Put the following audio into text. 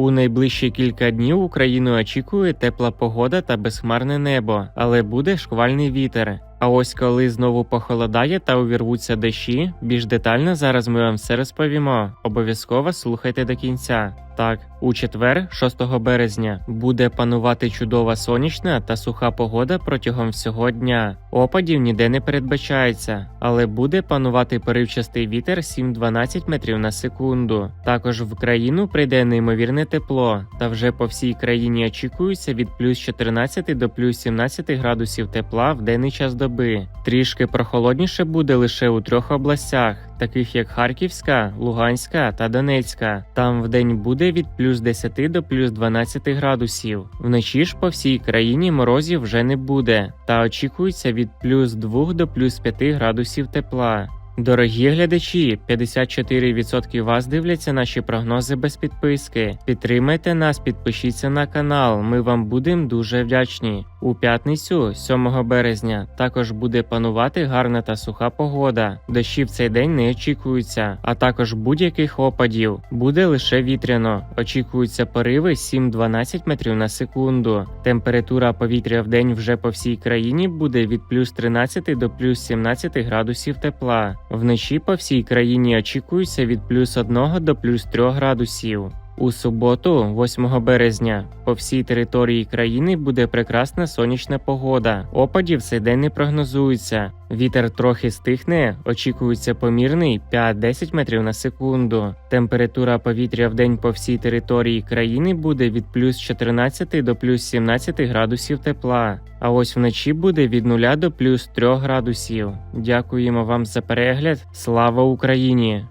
У найближчі кілька днів Україну очікує тепла погода та безхмарне небо, але буде шквальний вітер. А ось коли знову похолодає та увірвуться дощі, більш детально зараз ми вам все розповімо. Обов'язково слухайте до кінця. Так, у четвер, 6 березня, буде панувати чудова сонячна та суха погода протягом всього дня. Опадів ніде не передбачається, але буде панувати поривчастий вітер 7-12 метрів на секунду. Також в країну прийде неймовірне тепло, та вже по всій країні очікується від плюс 14 до плюс 17 градусів тепла в денний час доби. Трішки прохолодніше буде лише у трьох областях, таких як Харківська, Луганська та Донецька. Там в день буде від плюс 10 до плюс 12 градусів. Вночі ж по всій країні морозів вже не буде, та очікується від плюс 2 до плюс 5 градусів тепла. Дорогі глядачі, 54% вас дивляться наші прогнози без підписки. Підтримайте нас, підпишіться на канал. Ми вам будемо дуже вдячні. У п'ятницю, 7 березня, також буде панувати гарна та суха погода. Дощі в цей день не очікуються, а також будь-яких опадів. Буде лише вітряно. Очікуються пориви 7-12 метрів на секунду. Температура повітря в день вже по всій країні буде від плюс 13 до плюс 17 градусів тепла. Вночі по всій країні очікується від плюс 1 до плюс 3 градусів. У суботу, 8 березня, по всій території країни буде прекрасна сонячна погода. Опадів цей день не прогнозується. Вітер трохи стихне, очікується помірний 5-10 метрів на секунду. Температура повітря в день по всій території країни буде від плюс 14 до плюс 17 градусів тепла. А ось вночі буде від 0 до плюс 3 градусів. Дякуємо вам за перегляд. Слава Україні!